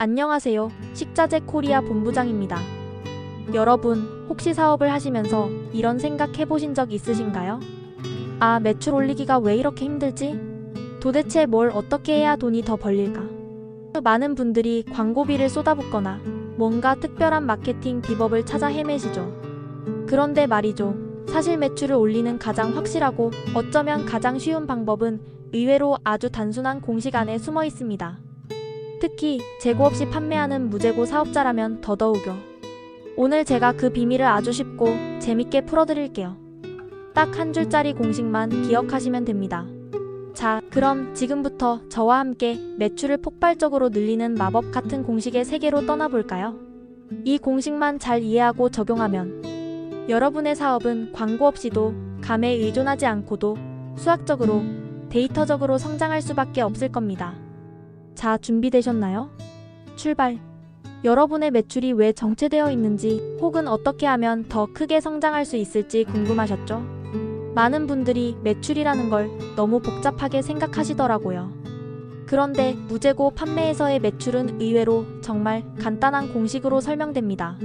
안녕하세요. 식자재 코리아 본부장입니다. 여러분, 혹시 사업을 하시면서 이런 생각 해보신 적 있으신가요? 아, 매출 올리기가 왜 이렇게 힘들지? 도대체 뭘 어떻게 해야 돈이 더 벌릴까? 많은 분들이 광고비를 쏟아붓거나 뭔가 특별한 마케팅 비법을 찾아 헤매시죠. 그런데 말이죠. 사실 매출을 올리는 가장 확실하고 어쩌면 가장 쉬운 방법은 의외로 아주 단순한 공식 안에 숨어 있습니다. 특히 재고 없이 판매하는 무재고 사업자라면 더더욱요. 오늘 제가 그 비밀을 아주 쉽고 재밌게 풀어드릴게요. 딱 한 줄짜리 공식만 기억하시면 됩니다. 자, 그럼 지금부터 저와 함께 매출을 폭발적으로 늘리는 마법 같은 공식의 세계로 떠나볼까요? 이 공식만 잘 이해하고 적용하면 여러분의 사업은 광고 없이도 감에 의존하지 않고도 수학적으로 데이터적으로 성장할 수밖에 없을 겁니다. 자, 준비되셨나요? 출발! 여러분의 매출이 왜 정체되어 있는지 혹은 어떻게 하면 더 크게 성장할 수 있을지 궁금하셨죠? 많은 분들이 매출이라는 걸 너무 복잡하게 생각하시더라고요. 그런데 무재고 판매에서의 매출은 의외로 정말 간단한 공식으로 설명됩니다.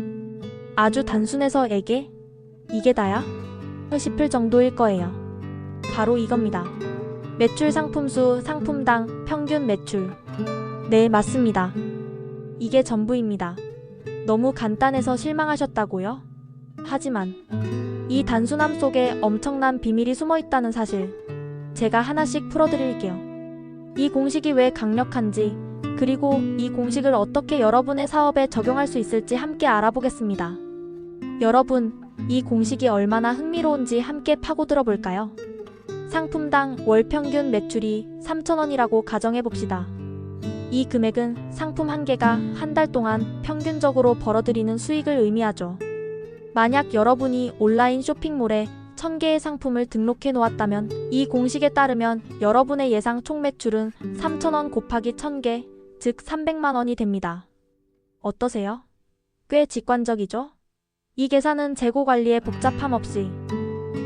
아주 단순해서 에게? 이게 다야? 싶을 정도일 거예요. 바로 이겁니다. 매출 상품수 상품당 평균 매출. 네, 맞습니다. 이게 전부입니다. 너무 간단해서 실망하셨다고요? 하지만 이 단순함 속에 엄청난 비밀이 숨어 있다는 사실 제가 하나씩 풀어드릴게요. 이 공식이 왜 강력한지 그리고 이 공식을 어떻게 여러분의 사업에 적용할 수 있을지 함께 알아보겠습니다. 여러분, 이 공식이 얼마나 흥미로운지 함께 파고들어 볼까요? 상품당 월 평균 매출이 3,000원이라고 가정해 봅시다. 이 금액은 상품 한 개가 한 달 동안 평균적으로 벌어들이는 수익을 의미하죠. 만약 여러분이 온라인 쇼핑몰에 1000개의 상품을 등록해 놓았다면 이 공식에 따르면 여러분의 예상 총 매출은 3,000원 곱하기 1000개, 즉 300만 원이 됩니다. 어떠세요? 꽤 직관적이죠? 이 계산은 재고 관리의 복잡함 없이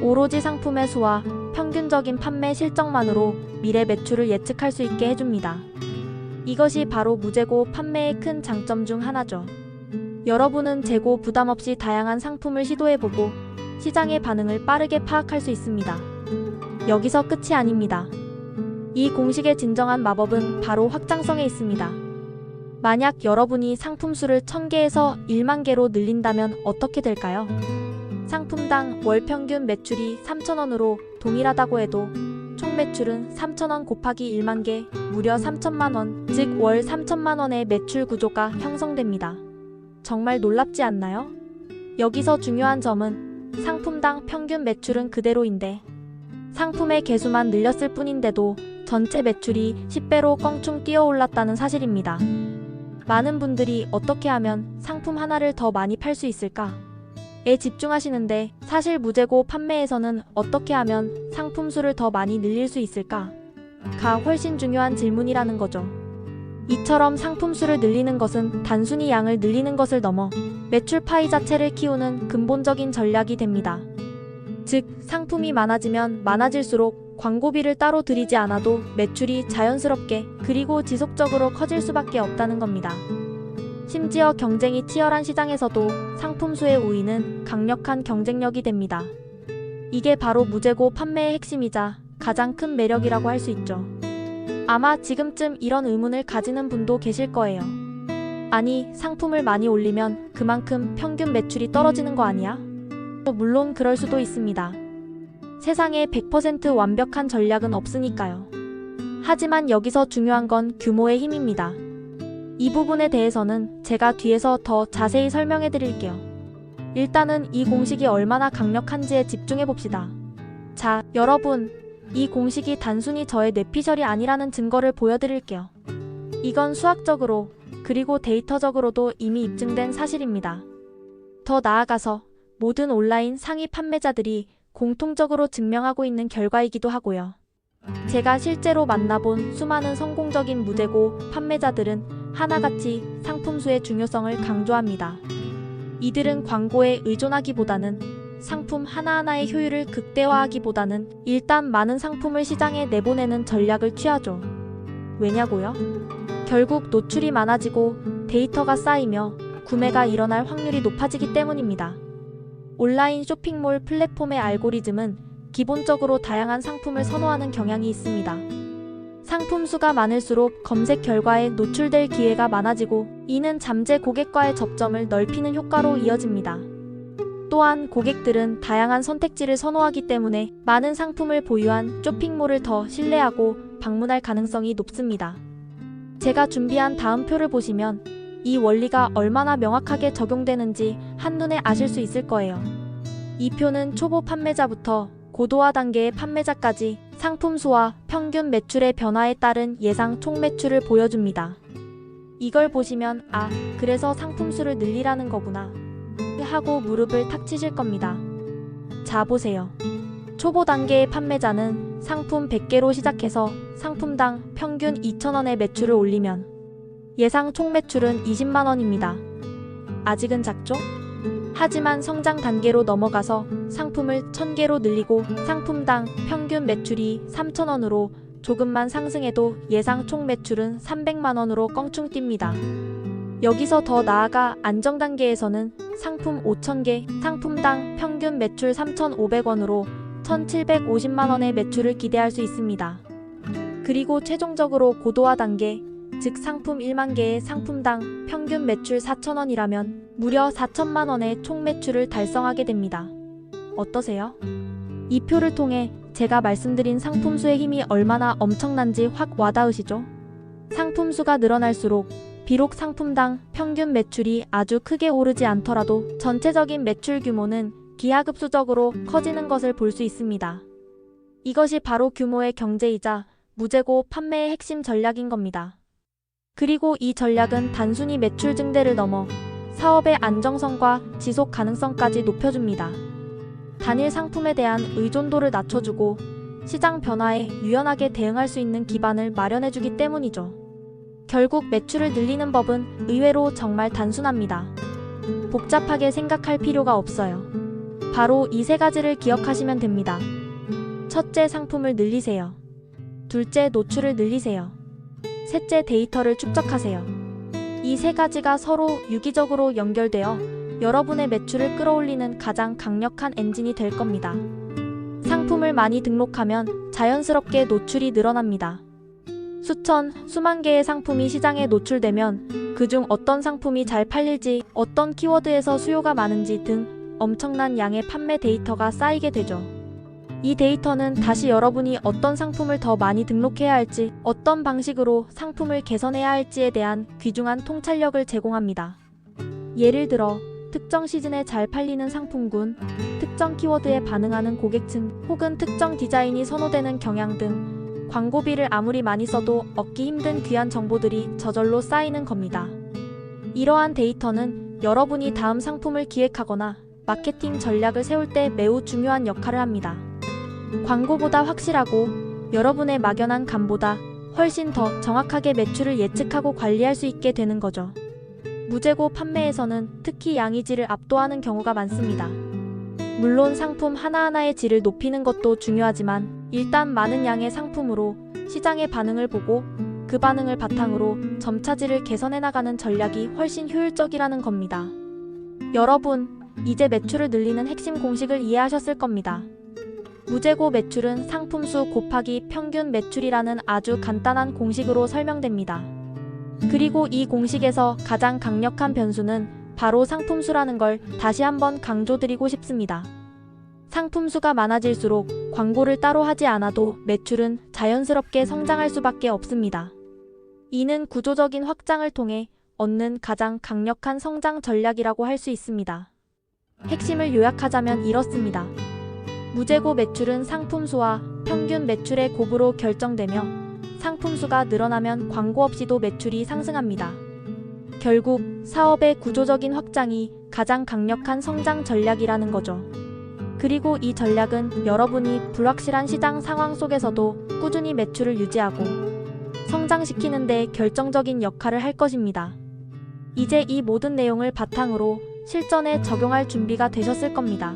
오로지 상품의 수와 평균적인 판매 실적만으로 미래 매출을 예측할 수 있게 해줍니다. 이것이 바로 무재고 판매의 큰 장점 중 하나죠. 여러분은 재고 부담 없이 다양한 상품을 시도해보고 시장의 반응을 빠르게 파악할 수 있습니다. 여기서 끝이 아닙니다. 이 공식의 진정한 마법은 바로 확장성에 있습니다. 만약 여러분이 상품 수를 1000개에서 1만 개로 늘린다면 어떻게 될까요? 상품당 월 평균 매출이 3,000원으로 동일하다고 해도 총 매출은 3,000원 곱하기 1만 개, 무려 3천만 원, 즉 월 3천만 원의 매출 구조가 형성됩니다. 정말 놀랍지 않나요? 여기서 중요한 점은 상품당 평균 매출은 그대로인데 상품의 개수만 늘렸을 뿐인데도 전체 매출이 10배로 껑충 뛰어올랐다는 사실입니다. 많은 분들이 어떻게 하면 상품 하나를 더 많이 팔 수 있을까? 에 집중하시는데 사실 무재고 판매에서는 어떻게 하면 상품 수를 더 많이 늘릴 수 있을까? 가 훨씬 중요한 질문이라는 거죠. 이처럼 상품 수를 늘리는 것은 단순히 양을 늘리는 것을 넘어 매출 파이 자체를 키우는 근본적인 전략이 됩니다. 즉, 상품이 많아지면 많아질수록 광고비를 따로 들이지 않아도 매출이 자연스럽게 그리고 지속적으로 커질 수밖에 없다는 겁니다. 심지어 경쟁이 치열한 시장에서도 상품 수의 우위는 강력한 경쟁력이 됩니다. 이게 바로 무재고 판매의 핵심이자 가장 큰 매력이라고 할 수 있죠. 아마 지금쯤 이런 의문을 가지는 분도 계실 거예요. 아니, 상품을 많이 올리면 그만큼 평균 매출이 떨어지는 거 아니야? 물론 그럴 수도 있습니다. 세상에 100% 완벽한 전략은 없으니까요. 하지만 여기서 중요한 건 규모의 힘입니다. 이 부분에 대해서는 제가 뒤에서 더 자세히 설명해 드릴게요. 일단은 이 공식이 얼마나 강력한지에 집중해 봅시다. 자, 여러분, 이 공식이 단순히 저의 뇌피셜이 아니라는 증거를 보여드릴게요. 이건 수학적으로 그리고 데이터적으로도 이미 입증된 사실입니다. 더 나아가서 모든 온라인 상위 판매자들이 공통적으로 증명하고 있는 결과이기도 하고요. 제가 실제로 만나본 수많은 성공적인 무재고 판매자들은 하나같이 상품수의 중요성을 강조합니다. 이들은 광고에 의존하기보다는 상품 하나하나의 효율을 극대화하기보다는 일단 많은 상품을 시장에 내보내는 전략을 취하죠. 왜냐고요? 결국 노출이 많아지고 데이터가 쌓이며 구매가 일어날 확률이 높아지기 때문입니다. 온라인 쇼핑몰 플랫폼의 알고리즘은 기본적으로 다양한 상품을 선호하는 경향이 있습니다. 상품 수가 많을수록 검색 결과에 노출될 기회가 많아지고 이는 잠재 고객과의 접점을 넓히는 효과로 이어집니다. 또한 고객들은 다양한 선택지를 선호하기 때문에 많은 상품을 보유한 쇼핑몰을 더 신뢰하고 방문할 가능성이 높습니다. 제가 준비한 다음 표를 보시면 이 원리가 얼마나 명확하게 적용되는지 한눈에 아실 수 있을 거예요. 이 표는 초보 판매자부터 고도화 단계의 판매자까지 상품 수와 평균 매출의 변화에 따른 예상 총 매출을 보여줍니다. 이걸 보시면 아, 그래서 상품 수를 늘리라는 거구나. 하고 무릎을 탁 치실 겁니다. 자, 보세요. 초보 단계의 판매자는 상품 100개로 시작해서 상품당 평균 2,000원의 매출을 올리면 예상 총 매출은 20만 원입니다. 아직은 작죠? 하지만 성장 단계로 넘어가서 상품을 1000개로 늘리고 상품당 평균 매출이 3,000원으로 조금만 상승해도 예상 총 매출은 300만 원으로 껑충 뜁니다. 여기서 더 나아가 안정 단계에서는 상품 5,000개, 상품당 평균 매출 3,500원으로 1,750만 원의 매출을 기대할 수 있습니다. 그리고 최종적으로 고도화 단계, 즉 상품 1만 개의 상품당 평균 매출 4,000원이라면 무려 4천만 원의 총 매출을 달성하게 됩니다. 어떠세요? 이 표를 통해 제가 말씀드린 상품 수의 힘이 얼마나 엄청난지 확 와닿으시죠? 상품 수가 늘어날수록 비록 상품당 평균 매출이 아주 크게 오르지 않더라도 전체적인 매출 규모는 기하급수적으로 커지는 것을 볼 수 있습니다. 이것이 바로 규모의 경제이자 무재고 판매의 핵심 전략인 겁니다. 그리고 이 전략은 단순히 매출 증대를 넘어 사업의 안정성과 지속 가능성까지 높여줍니다. 단일 상품에 대한 의존도를 낮춰주고 시장 변화에 유연하게 대응할 수 있는 기반을 마련해주기 때문이죠. 결국 매출을 늘리는 법은 의외로 정말 단순합니다. 복잡하게 생각할 필요가 없어요. 바로 이 세 가지를 기억하시면 됩니다. 첫째, 상품을 늘리세요. 둘째, 노출을 늘리세요. 셋째, 데이터를 축적하세요. 이 세 가지가 서로 유기적으로 연결되어 여러분의 매출을 끌어올리는 가장 강력한 엔진이 될 겁니다. 상품을 많이 등록하면 자연스럽게 노출이 늘어납니다. 수천, 수만 개의 상품이 시장에 노출되면 그중 어떤 상품이 잘 팔릴지, 어떤 키워드에서 수요가 많은지 등 엄청난 양의 판매 데이터가 쌓이게 되죠. 이 데이터는 다시 여러분이 어떤 상품을 더 많이 등록해야 할지, 어떤 방식으로 상품을 개선해야 할지에 대한 귀중한 통찰력을 제공합니다. 예를 들어, 특정 시즌에 잘 팔리는 상품군, 특정 키워드에 반응하는 고객층, 혹은 특정 디자인이 선호되는 경향 등 광고비를 아무리 많이 써도 얻기 힘든 귀한 정보들이 저절로 쌓이는 겁니다. 이러한 데이터는 여러분이 다음 상품을 기획하거나 마케팅 전략을 세울 때 매우 중요한 역할을 합니다. 광고보다 확실하고 여러분의 막연한 감보다 훨씬 더 정확하게 매출을 예측하고 관리할 수 있게 되는 거죠. 무재고 판매에서는 특히 양의 질을 압도하는 경우가 많습니다. 물론 상품 하나하나의 질을 높이는 것도 중요하지만 일단 많은 양의 상품으로 시장의 반응을 보고 그 반응을 바탕으로 점차 질을 개선해 나가는 전략이 훨씬 효율적이라는 겁니다. 여러분, 이제 매출을 늘리는 핵심 공식을 이해하셨을 겁니다. 무재고 매출은 상품 수 곱하기 평균 매출이라는 아주 간단한 공식으로 설명됩니다. 그리고 이 공식에서 가장 강력한 변수는 바로 상품 수라는 걸 다시 한번 강조드리고 싶습니다. 상품 수가 많아질수록 광고를 따로 하지 않아도 매출은 자연스럽게 성장할 수밖에 없습니다. 이는 구조적인 확장을 통해 얻는 가장 강력한 성장 전략이라고 할 수 있습니다. 핵심을 요약하자면 이렇습니다. 무재고 매출은 상품 수와 평균 매출의 곱으로 결정되며 상품 수가 늘어나면 광고 없이도 매출이 상승합니다. 결국 사업의 구조적인 확장이 가장 강력한 성장 전략이라는 거죠. 그리고 이 전략은 여러분이 불확실한 시장 상황 속에서도 꾸준히 매출을 유지하고 성장시키는 데 결정적인 역할을 할 것입니다. 이제 이 모든 내용을 바탕으로 실전에 적용할 준비가 되셨을 겁니다.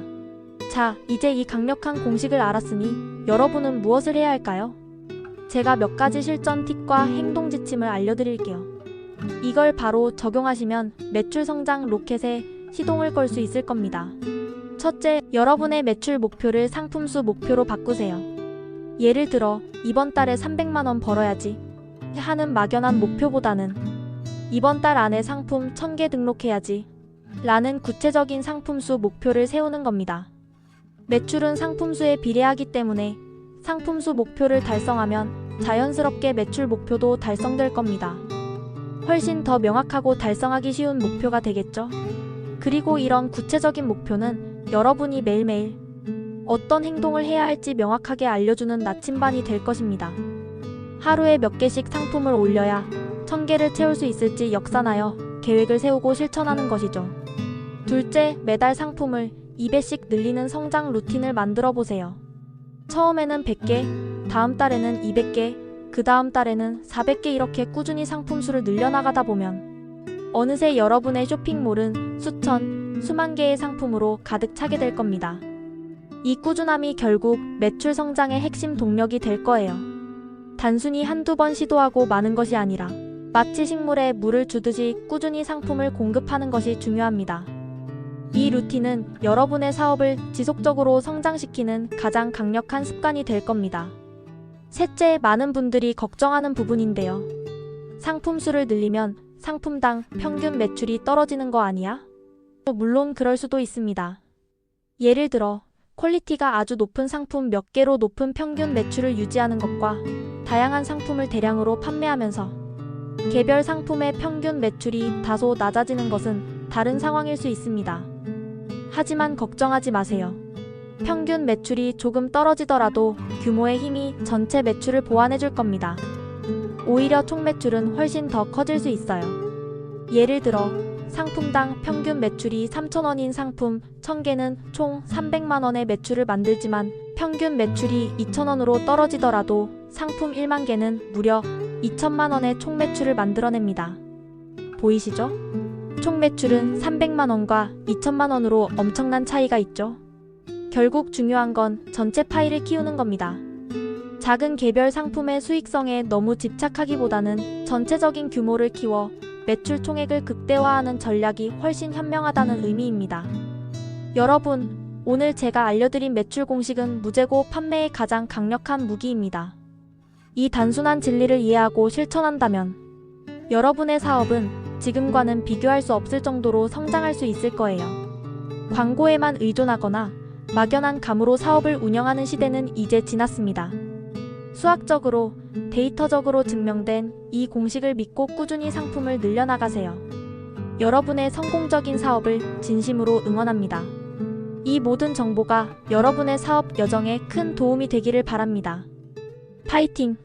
자, 이제 이 강력한 공식을 알았으니 여러분은 무엇을 해야 할까요? 제가 몇 가지 실전 팁과 행동 지침을 알려드릴게요. 이걸 바로 적용하시면 매출 성장 로켓에 시동을 걸 수 있을 겁니다. 첫째, 여러분의 매출 목표를 상품수 목표로 바꾸세요. 예를 들어, 이번 달에 300만원 벌어야지 하는 막연한 목표보다는 이번 달 안에 상품 1000개 등록해야지 라는 구체적인 상품수 목표를 세우는 겁니다. 매출은 상품수에 비례하기 때문에 상품수 목표를 달성하면 자연스럽게 매출 목표도 달성될 겁니다. 훨씬 더 명확하고 달성하기 쉬운 목표가 되겠죠? 그리고 이런 구체적인 목표는 여러분이 매일매일 어떤 행동을 해야 할지 명확하게 알려주는 나침반이 될 것입니다. 하루에 몇 개씩 상품을 올려야 천 개를 채울 수 있을지 역산하여 계획을 세우고 실천하는 것이죠. 둘째, 매달 상품을 2배씩 늘리는 성장 루틴을 만들어 보세요. 처음에는 100개, 다음 달에는 200개, 그 다음 달에는 400개 이렇게 꾸준히 상품 수를 늘려나가다 보면 어느새 여러분의 쇼핑몰은 수천, 수만 개의 상품으로 가득 차게 될 겁니다. 이 꾸준함이 결국 매출 성장의 핵심 동력이 될 거예요. 단순히 한두 번 시도하고 마는 것이 아니라 마치 식물에 물을 주듯이 꾸준히 상품을 공급하는 것이 중요합니다. 이 루틴은 여러분의 사업을 지속적으로 성장시키는 가장 강력한 습관이 될 겁니다. 셋째, 많은 분들이 걱정하는 부분인데요. 상품 수를 늘리면 상품당 평균 매출이 떨어지는 거 아니야? 물론 그럴 수도 있습니다. 예를 들어, 퀄리티가 아주 높은 상품 몇 개로 높은 평균 매출을 유지하는 것과 다양한 상품을 대량으로 판매하면서 개별 상품의 평균 매출이 다소 낮아지는 것은 다른 상황일 수 있습니다. 하지만 걱정하지 마세요. 평균 매출이 조금 떨어지더라도 규모의 힘이 전체 매출을 보완해 줄 겁니다. 오히려 총 매출은 훨씬 더 커질 수 있어요. 예를 들어 상품당 평균 매출이 3,000원인 상품 1,000개는 총 300만 원의 매출을 만들지만 평균 매출이 2,000원으로 떨어지더라도 상품 1만 개는 무려 2천만 원의 총 매출을 만들어냅니다. 보이시죠? 총 매출은 300만원과 2천만원으로 엄청난 차이가 있죠. 결국 중요한 건 전체 파이를 키우는 겁니다. 작은 개별 상품의 수익성에 너무 집착하기보다는 전체적인 규모를 키워 매출 총액을 극대화하는 전략이 훨씬 현명하다는 의미입니다. 여러분, 오늘 제가 알려드린 매출 공식은 무재고 판매의 가장 강력한 무기입니다. 이 단순한 진리를 이해하고 실천한다면 여러분의 사업은 지금과는 비교할 수 없을 정도로 성장할 수 있을 거예요. 광고에만 의존하거나 막연한 감으로 사업을 운영하는 시대는 이제 지났습니다. 수학적으로, 데이터적으로 증명된 이 공식을 믿고 꾸준히 상품을 늘려나가세요. 여러분의 성공적인 사업을 진심으로 응원합니다. 이 모든 정보가 여러분의 사업 여정에 큰 도움이 되기를 바랍니다. 파이팅!